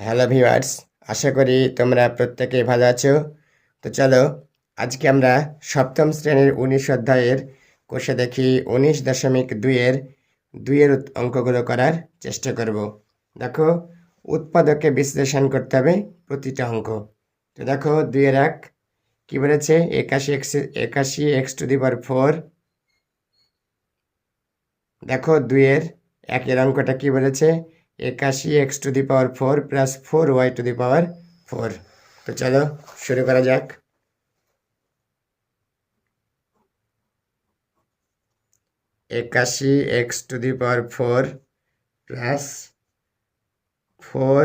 Hello viewers, আশা করি তোমরা প্রত্যেকেই ভালো আছো। তো চলো, আজকে আমরা সপ্তম শ্রেণির উনিশ অধ্যায়ের কোষে দেখি উনিশ দশমিক দুইয়ের দুইয়ের অঙ্কগুলো করার চেষ্টা করব। দেখো, উৎপাদকে বিশ্লেষণ করতে হবে প্রতিটা অঙ্ক। তো দেখো, দুইয়ের এক, কী বলেছে? একাশি এক্স একাশি এক্স টু দি ফোর। দেখো, দুইয়ের, একের অঙ্কটা কি বলেছে? একাশি x to the power four plus four y to the power four তো চলো, শুরু করা যাক। একাশি x to the power four plus four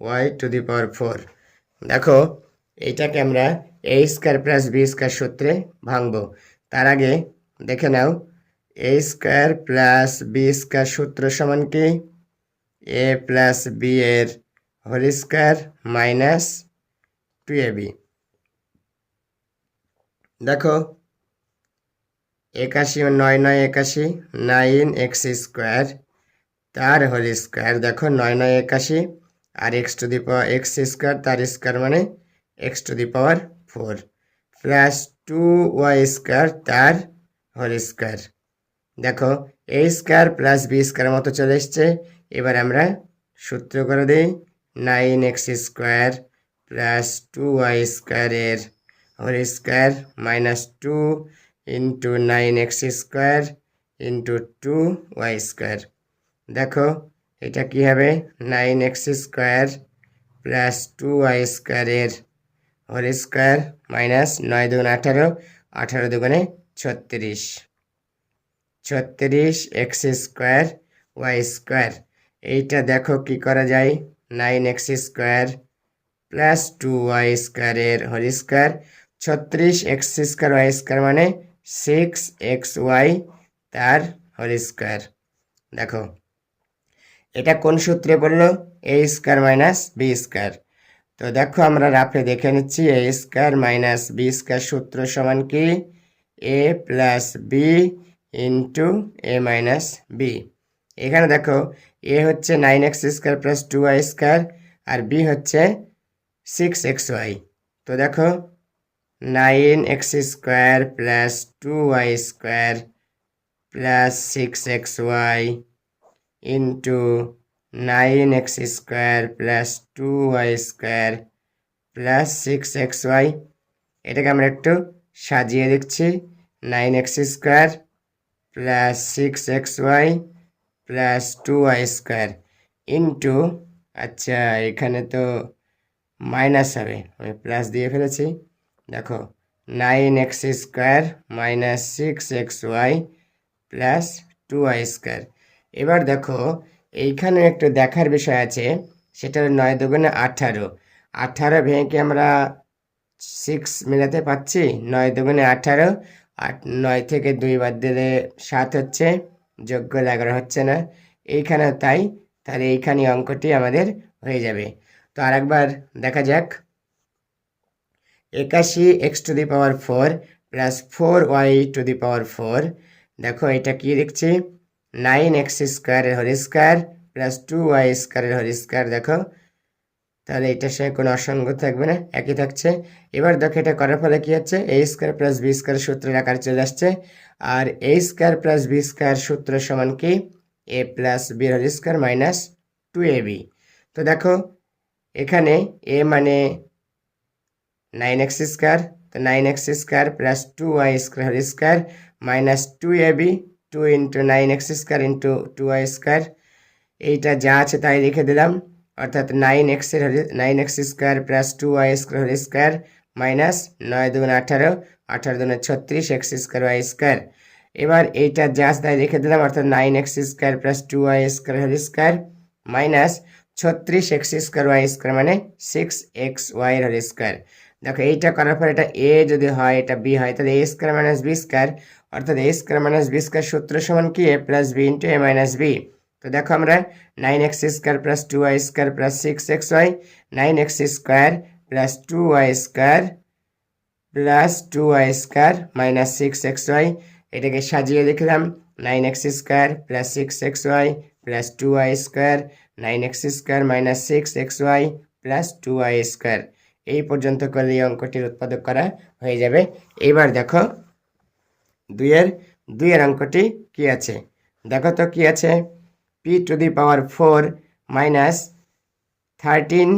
y to the power four দেখো এইটাকে আমরা a square plus b square সূত্রে ভাঙবো। তার আগে দেখে নাও a square plus b square সূত্র সমান কি? এ প্লাস বি এর whole square minus two a b দেখো, একাশি ও নয় নয় একাশি নাইন এক্স স্কোয়ার তার হোল স্কোয়ার দেখো, নয় নয় একাশি আর x to the power x square তার স্কোয়ার মানে x to the power four plus two y square তার হোল স্কোয়ার দেখো a square plus b square মতো চলে এসছে। এবার আমরা সূত্র করে দিই nine x square plus two y স্কোয়ারের whole square minus two into nine x square into two y square. দেখো, এটা কি হবে? Nine x square plus two y স্কোয়ারের হোল স্কোয়ার মাইনাস নয় দুগুণ আঠারো আঠারো দুগুণে ছত্রিশ। ছত্রিশ এক্স স্কোয়ার ওয়াই স্কোয়ার। এইটা দেখো কি করা যায়। Nine x square plus two y স্কোয়ারের হোল স্কোয়ার ছত্রিশ এক্স স্কোয়ার ওয়াই স্কোয়ার মানে সিক্স এক্স ওয়াই তার হোল স্কোয়ার দেখো, এটা কোন সূত্রে পড়ল a square minus b square তো দেখো, আমরা রাফে দেখে নিচ্ছি a square minus b square সূত্র সমান কি? A plus b into a minus b এখানে দেখো এ হচ্ছে nine x square plus two y square আর বি হচ্ছে সিক্স এক্স ওয়াই। তো দেখো, nine x square plus two y square plus six x y into nine x square plus two y square plus six x y. এটাকে আমরা একটু সাজিয়ে দেখছি, nine x square plus six x y plus two y square into আচ্ছা এখানে তো minus হবে। আমি প্লাস দিয়ে ফেলেছি। দেখো nine X square minus six X Y plus two Y square এবার দেখো, এইখানে একটু দেখার বিষয় আছে, সেটা নয় দুগুণে আঠারো। আঠারো ভেঙে আমরা সিক্স মেলাতে পাচ্ছি নয় দুগুণে আঠারো আট নয় থেকে দুই বাদ দিলে সাত হচ্ছে। যোগ্য লাগানো হচ্ছে না। এইখানে তাই, তাহলে এইখানে অঙ্কটি আমাদের হয়ে যাবে। তো আরেকবার দেখা যাক। একাশি X to the power four plus four Y to the power four. দেখো এটা কি দেখছি? নাইন এক্স স্কোয়ারের whole square plus two Y স্কোয়ারের হোল স্কোয়ার, দেখো। তাহলে এটার সঙ্গে কোনো অসঙ্গ থাকবে না, একই থাকছে। এবার দেখো এটা করার ফলে কী হচ্ছে? A square plus B square সূত্রের আকার চলে আসছে। আর A square plus B square সূত্র সমান কি? A plus B whole square minus two A B তো দেখো, এখানে এ মানে নাইন এক্স স্কোয়ার তো nine X square plus two Y square square minus two A B two into nine X square into two Y square এইটা যা আছে তাই লিখে দিলাম। অর্থাৎ নাইন এক্সের nine X square plus two Y square whole square minus নয় দুগুণ আঠারো আঠারো দুগুণ ছত্রিশ এক্স স্কোয়ার ওয়াই স্কোয়ার এবার এইটা আছে তাই লিখে দিলাম, অর্থাৎ nine X square plus two Y square whole square minus ছত্রিশ এক্স স্কোয়ার ওয়াই স্কোয়ার মানে six X Y whole square দেখো এইটা করার পর এটা এ যদি হয়, এটা বি হয়, তাহলে A square minus B square অর্থাৎ A square minus B square সূত্র সমান কি? A plus B into A minus B তো দেখো আমরা nine X square plus two Y square plus six X Y nine X square plus two Y square plus two Y square minus six X Y এটাকে সাজিয়ে লিখলাম nine X square plus six X Y plus two Y square nine X square minus six X Y plus two Y square এই পর্যন্ত করলে এই অঙ্কটির উৎপাদক করা হয়ে যাবে। এইবার দেখো, দুইয়ের দুইয়ের অঙ্কটি কি আছে? দেখো তো কি আছে। P to the power four minus thirteen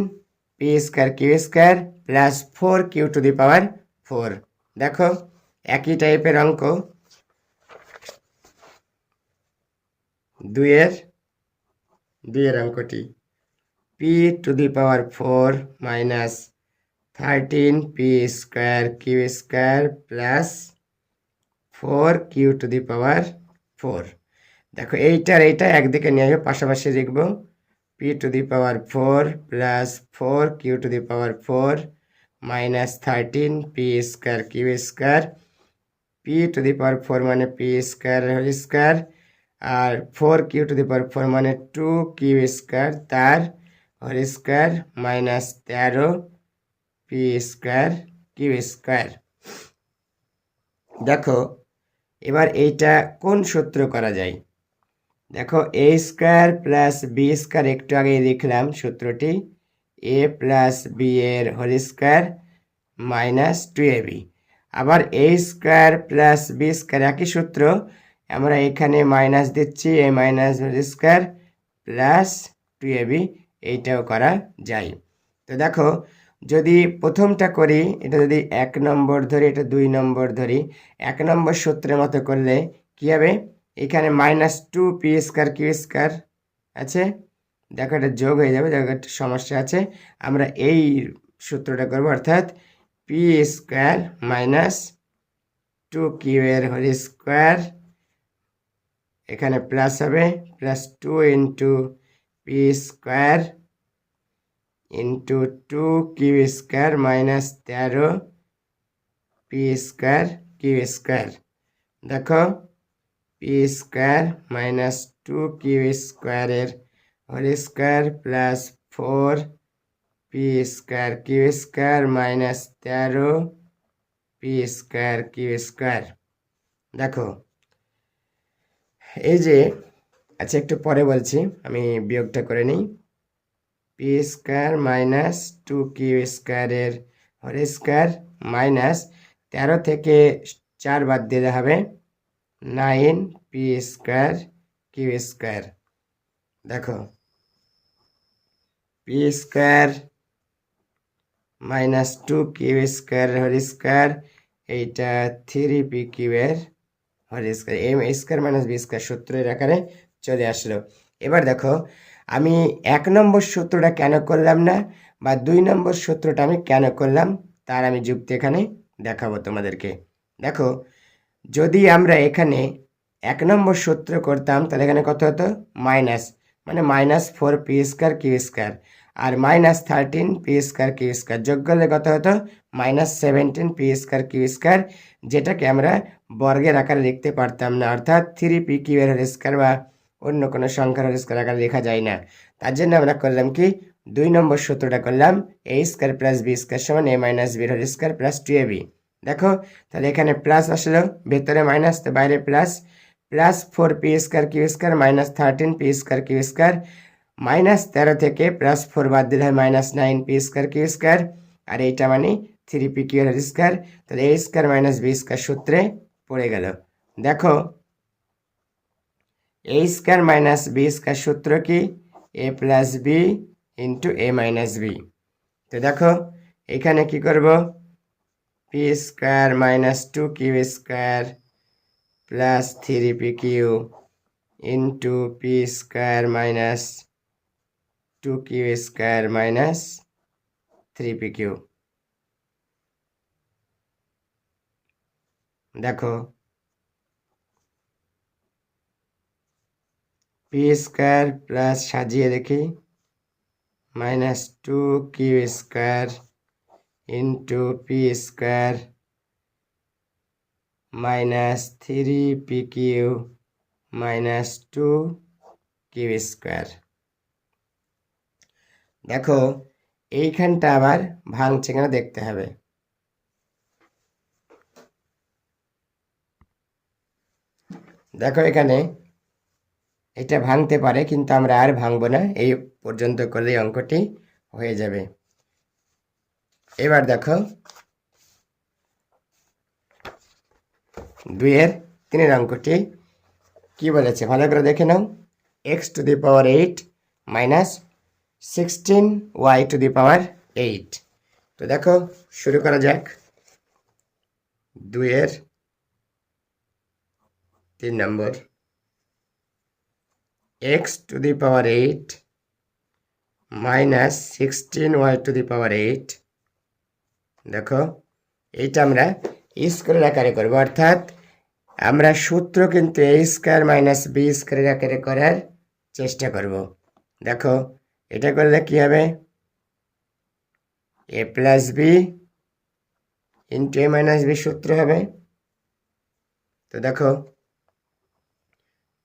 P square Q square plus four Q to the power four দেখো একই টাইপের অঙ্ক দুইয়ের দুইয়ের অঙ্কটি P to the power four minus thirteen P square Q square plus four Q to the power four দেখো এইটার এইটা একদিকে নিয়ে আসবে, পাশাপাশি লিখব P to the power four plus four Q to the power four minus thirteen P square Q square P to the power four মানে P square whole square R four Q to the power four মানে two Q square তার whole square minus তেরো P square Q square দেখো, এবার এইটা কোন সূত্র করা যায়? দেখো A square plus B square একটু আগে লিখলাম সূত্রটি এ প্লাস বি এর whole square minus two A B আবার A square plus B square একই সূত্র, আমরা এখানে মাইনাস দিচ্ছি A minus whole square plus two A B এইটাও করা যায়। তো দেখো, যদি প্রথমটা করি, এটা যদি এক নম্বর ধরি, এটা দুই নম্বর ধরি, এক নম্বর সূত্রের মতো করলে কী হবে? এখানে minus two P square Q square আছে। দেখো এটা যোগ হয়ে যাবে, দেখো একটা সমস্যা আছে। আমরা এই সূত্রটা করব, অর্থাৎ P square minus two Q এর হোল স্কোয়ার এখানে প্লাস হবে plus two into P square into two Q square minus তেরো পি স্কোয়ার কিউ স্কোয়ার দেখো P square minus two Q স্কোয়ারের whole square plus four P square Q square minus তেরো P square Q square দেখো, এই যে আচ্ছা একটু পরে বলছি, আমি বিয়োগটা করে নিই। P square minus two Q স্কোয়ারের হোল স্কোয়ার মাইনাস তেরো থেকে চার বাদ দিলে হবে nine P square Q square. দেখো। P square minus two Q square whole square, এইটা three P কিউয়ের whole square. M square minus B square সূত্রের আকারে চলে আসলো। এবার দেখো, আমি এক নম্বর সূত্রটা কেন করলাম না বা দুই নম্বর সূত্রটা আমি কেন করলাম, তার আমি যুক্তি এখানে দেখাবো তোমাদেরকে। দেখো যদি আমরা এখানে এক নম্বর সূত্র করতাম, তাহলে এখানে কত হতো? মাইনাস। মানে minus four P square Q square. আর minus thirteen P square Q square. যোগ করলে কত হতো? Minus seventeen P square Q square, যেটাকে আমরা বর্গের আকারে লিখতে পারতাম না। অর্থাৎ থ্রি পি কিউ এর স্কোয়ার বা অন্য কোনো সংখ্যার হোল স্কোয়ার আকারে লেখা যায় না। তার জন্য আমরা করলাম কি? দুই নম্বর সূত্রটা করলাম, A square plus B square সমান এ মাইনাস বির whole square plus two A B. দেখো, তাহলে এখানে প্লাস আসলো, ভেতরে মাইনাস তো বাইরে plus plus four P square Q square minus thirteen P square Q square minus তেরো থেকে প্লাস ফোর বাদ দিলে হয় minus nine P square Q square আর এইটা মানে থ্রি পি কিউ স্কোয়ার তাহলে A square minus B square সূত্রে পড়ে গেল। দেখো A square minus B square সূত্র কি? A plus B into A minus B তো দেখো, এখানে কি করব? P square minus two Q square plus three P Q into P square minus two Q square minus three P Q দেখো P square plus সাজিয়ে দেখি minus two Q square into P square minus three P Q minus two Q square দেখো, এইখানটা আবার ভাঙছে কেন দেখতে হবে। দেখো এখানে এটা ভাঙতে পারে, কিন্তু আমরা আর ভাঙবো না, এই পর্যন্ত করলেই অঙ্কটি হয়ে যাবে। এবার দেখো। দুইয়ের তিনের অঙ্কটি কি বলেছে? ভালো করে দেখে নাও। X to the power eight minus sixteen Y to the power eight তো দেখো, শুরু করা যাক। দুইয়ের তিন নম্বর। X to the power eight minus sixteen Y to the power eight দেখো, এইটা আমরা স্কোয়ারের আকারে করব। অর্থাৎ আমরা সূত্র কিন্তু এ স্কোয়ার মাইনাস বি স্কোয়ারের আকারে করার চেষ্টা করব। দেখো, এটা করলে কি হবে? A plus B into A minus B সূত্র হবে। তো দেখো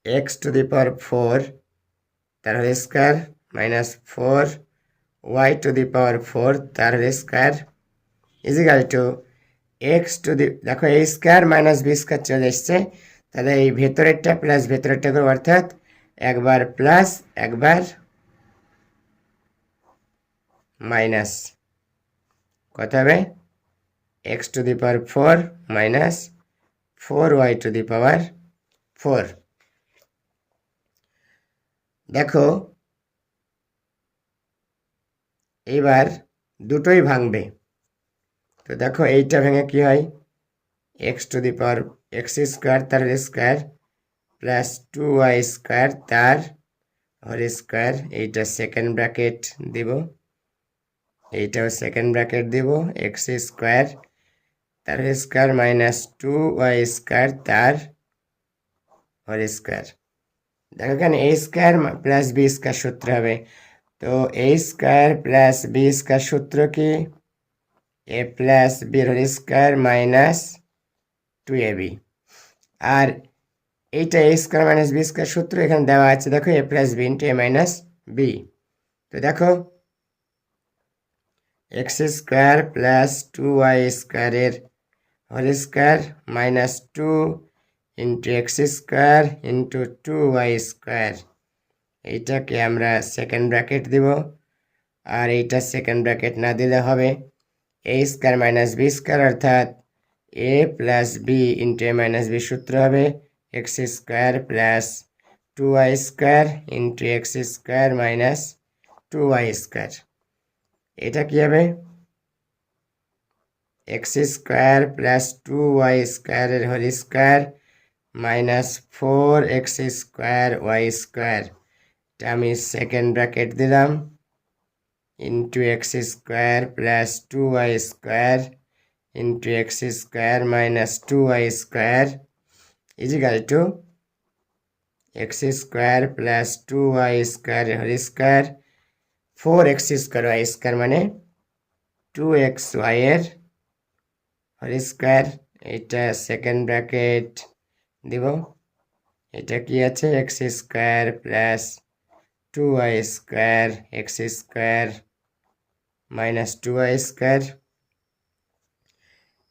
X to the power four তার whole square minus four Y to the power four তার whole square is equal to X to the দেখো A square minus B square চলে এসছে। তাহলে এই ভেতরেরটা প্লাস ভেতরেরটা করব অর্থাৎ একবার প্লাস একবার মাইনাস কত হবে? X to the power four minus four Y to the power four দেখো এবার দুটোই ভাঙবে। তো দেখো এইটা ভেঙে কি হয়? X to the power X square তার square plus two Y square তার হোল স্কোয়ার এইটা সেকেন্ড ব্র্যাকেট দিব। এইটাও সেকেন্ড ব্র্যাকেট দিব এক্স স্কোয়ার তার square minus two Y square তার হোল স্কোয়ার দেখো এখানে A square plus B square সূত্র হবে। তো A square plus B square সূত্র কি? এ প্লাস বির whole square minus two A B আর এইটা A square minus B square সূত্র এখানে দেওয়া আছে। দেখো A plus B into A minus B তো দেখো X square plus two Y স্কোয়ারের whole square minus two into X square into two Y square এইটাকে আমরা সেকেন্ড ব্র্যাকেট দিব। আর এইটা সেকেন্ড ব্র্যাকেট না দিলে হবে A square minus B square অর্থাৎ A plus B into A minus B সূত্র হবে X square plus two Y square into X square minus two Y square এটা কি হবে? X square plus two Y স্কোয়ারের whole square minus four X square Y square এটা আমি second bracket দিলাম। Into X square plus two Y square into X square minus two Y square is equal to X square plus two Y square whole square four X square Y square মানে two X ওয়াইয়ের whole square এটা second bracket দিব। এটা কি আছে? X square plus two Y square X square minus two Y square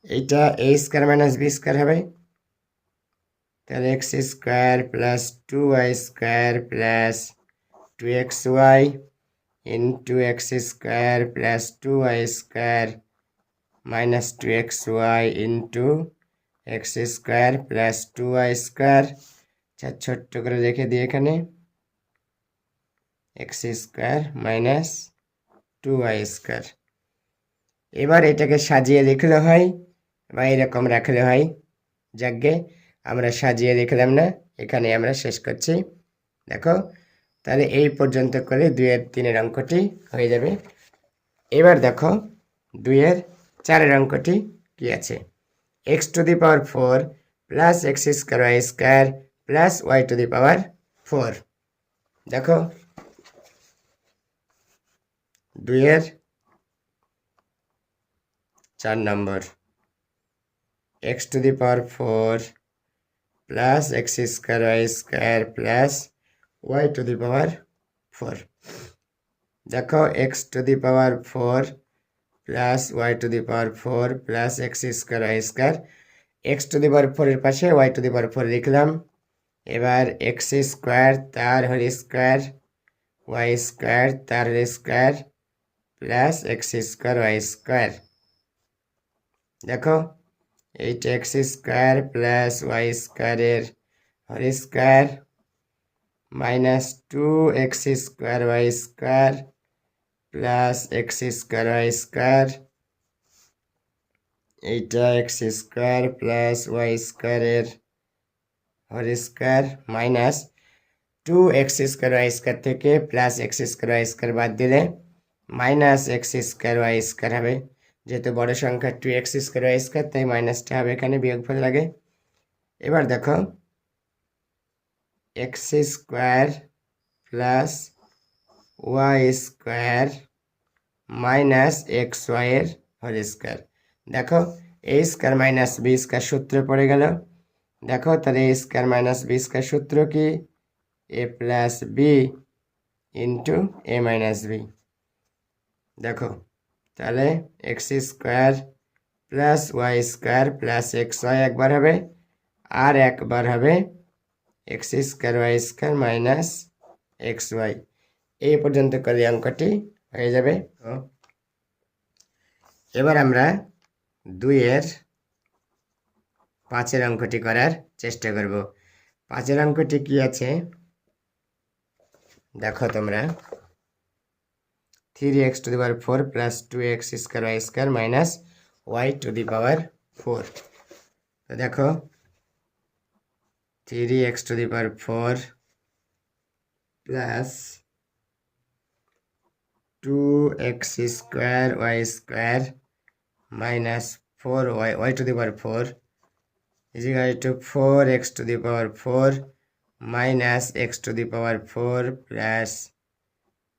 এইটা A square minus B square হবে তাহলে X square plus two Y square plus two X Y into X square plus two Y square minus two X Y into X square plus two Y square আচ্ছা ছোট্ট করে রেখে দিই এখানে X square minus two Y square. এবার এটাকে সাজিয়ে লিখলে হয়, বা এরকম রাখলে হয়। যাকে আমরা সাজিয়ে লিখলাম না, এখানে আমরা শেষ করছি। দেখো, তাহলে এই পর্যন্ত করে দুইয়ের তিনের অঙ্কটি হয়ে যাবে। এবার দেখো, দুইয়ের চারের অঙ্কটি কি আছে? X to the power four plus X square Y square plus Y to the power four দেখো দুইয়ের চার নম্বর। X to the power four plus X square Y square plus Y to the power four. দেখো, X to the power four plus Y to the power four plus X square Y square. X to the power ফোরের পাশে Y to the power four লিখলাম। এবার x square তার whole square, Y square তার whole square. Plus x square y square দেখো এইটা x square plus y স্কোয়ারের whole square minus two x square y square plus x square y square এইটা x square plus y স্কোয়ারের whole square minus two x square y square থেকে plus x square y square বাদ দিলে minus x square y square হবে। যেহেতু বড় সংখ্যা two x square y square, তাই মাইনাসটা হবে এখানে বিয়োগফল লাগে। এবার দেখো, x square plus y square minus x ওয়াইয়ের হোল স্কোয়ার। দেখো, a square minus b square সূত্র পড়ে গেল। দেখো, তাহলে a square minus b square সূত্র কি? A plus b into a minus b. দেখো, তাহলে x square plus y square plus x y একবার হবে, আর একবার হবে x square y square minus x y এই পর্যন্ত করলে অঙ্কটি হয়ে যাবে। এবার আমরা দুইয়ের পাঁচের অঙ্কটি করার চেষ্টা করব। পাঁচের অঙ্কটি কি আছে? দেখো তোমরা। Three x to the power four plus two x square y square minus y to the power four তো দেখো three x to the power four plus two x square y square minus four y y to the power four is equal to 4x to the power 4 minus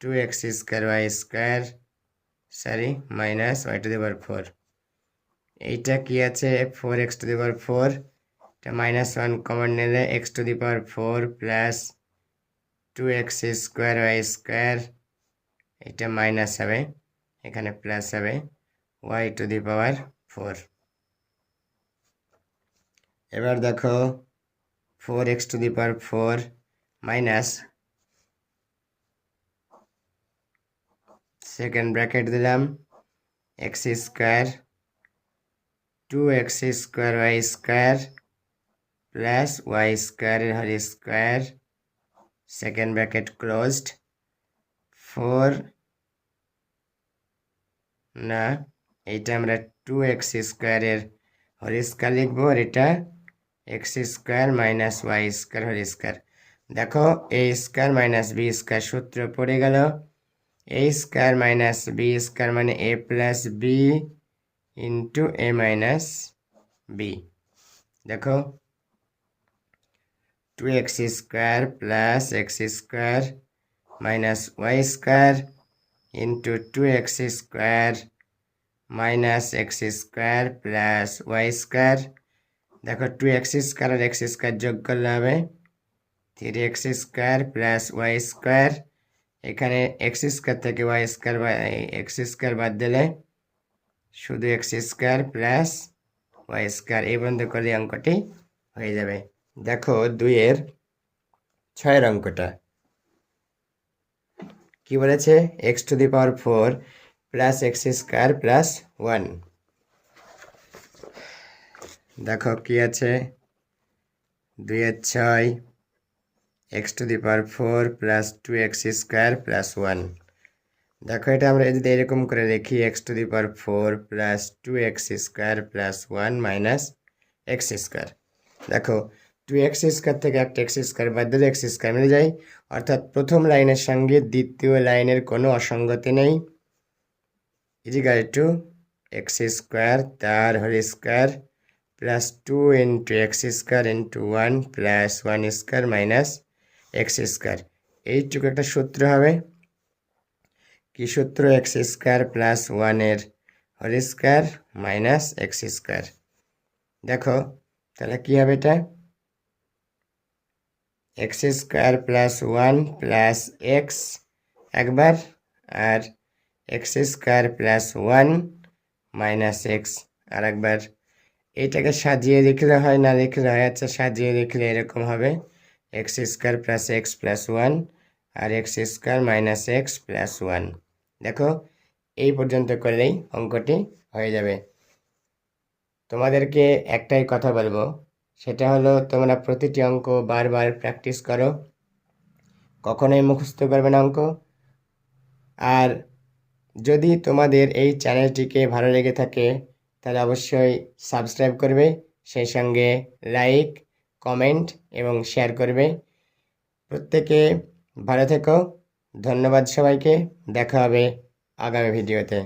x to the power 4 plus 2x square y square sorry minus y to the power four এইটা কি আছে? Four x to the power four এটা minus one common নিলে x to the power four plus two x square y square এটা minus হবে, এখানে plus হবে y to the power four এবার দেখো four x to the power four minus second bracket দিলাম x square two x square y square plus y স্কোয়ারের হল square second bracket closed four না, এইটা আমরা টু এক্স স্কোয়ারের হোল স্কোয়ার লিখব আর এটা x square minus y square whole square দেখো a square minus b square সূত্র পড়ে গেল। A square minus b square মানে a plus b into a minus b দেখো two x square plus x square minus y square into two x square minus x square plus y square দেখো two x square আর x square যোগ করলে হবে three x square plus y square এখানে x square থেকে y square বা x square বাদ দিলে শুধু x square plus y square এই বন্ধ করলে অঙ্কটি হয়ে যাবে। দেখো দুইয়ের ছয়ের অঙ্কটা। কি বলেছে? X to the power four plus x square plus one দেখো কি আছে? দুইয়ের ছয় x to the power four plus two x square plus one দেখো এটা আমরা যদি এরকম করে লিখি x to the power four plus two x square plus one minus x square দেখো টু এক্স স্কোয়ার থেকে একটা এক্স স্কোয়ার বাদ দিলে এক্স স্কোয়ার মিলে যায়। অর্থাৎ প্রথম লাইনের সঙ্গে দ্বিতীয় লাইনের কোনো অসঙ্গতি নেই। ইজিকাল টু এক্স স্কোয়ার তার whole square plus two into x square into one plus one square minus x square. এইটুকু একটা সূত্র হবে। কি সূত্র? এক্স স্কোয়ার প্লাস ওয়ানের whole square minus x square. দেখো, তাহলে কী হবে এটা? X square plus one plus x একবার, আর x square plus one minus x আর একবার এইটাকে সাজিয়ে লিখলে হয় না লিখলে হয়? আচ্ছা সাজিয়ে লিখলে এরকম হবে। X square plus x plus one আর x square minus x plus one দেখো, এই পর্যন্ত করলেই অঙ্কটি হয়ে যাবে। তোমাদেরকে একটাই কথা বলব, সেটা হলো তোমরা প্রতিটি অঙ্ক বারবার প্র্যাকটিস করো। কখনোই মুখস্থ করবে না অঙ্ক। আর যদি তোমাদের এই চ্যানেলটিকে ভালো লেগে থাকে, তাহলে অবশ্যই সাবস্ক্রাইব করবে। সেই সঙ্গে লাইক কমেন্ট এবং শেয়ার করবে। প্রত্যেকে ভালো থেকো। ধন্যবাদ সবাইকে। দেখা হবে আগামী ভিডিওতে।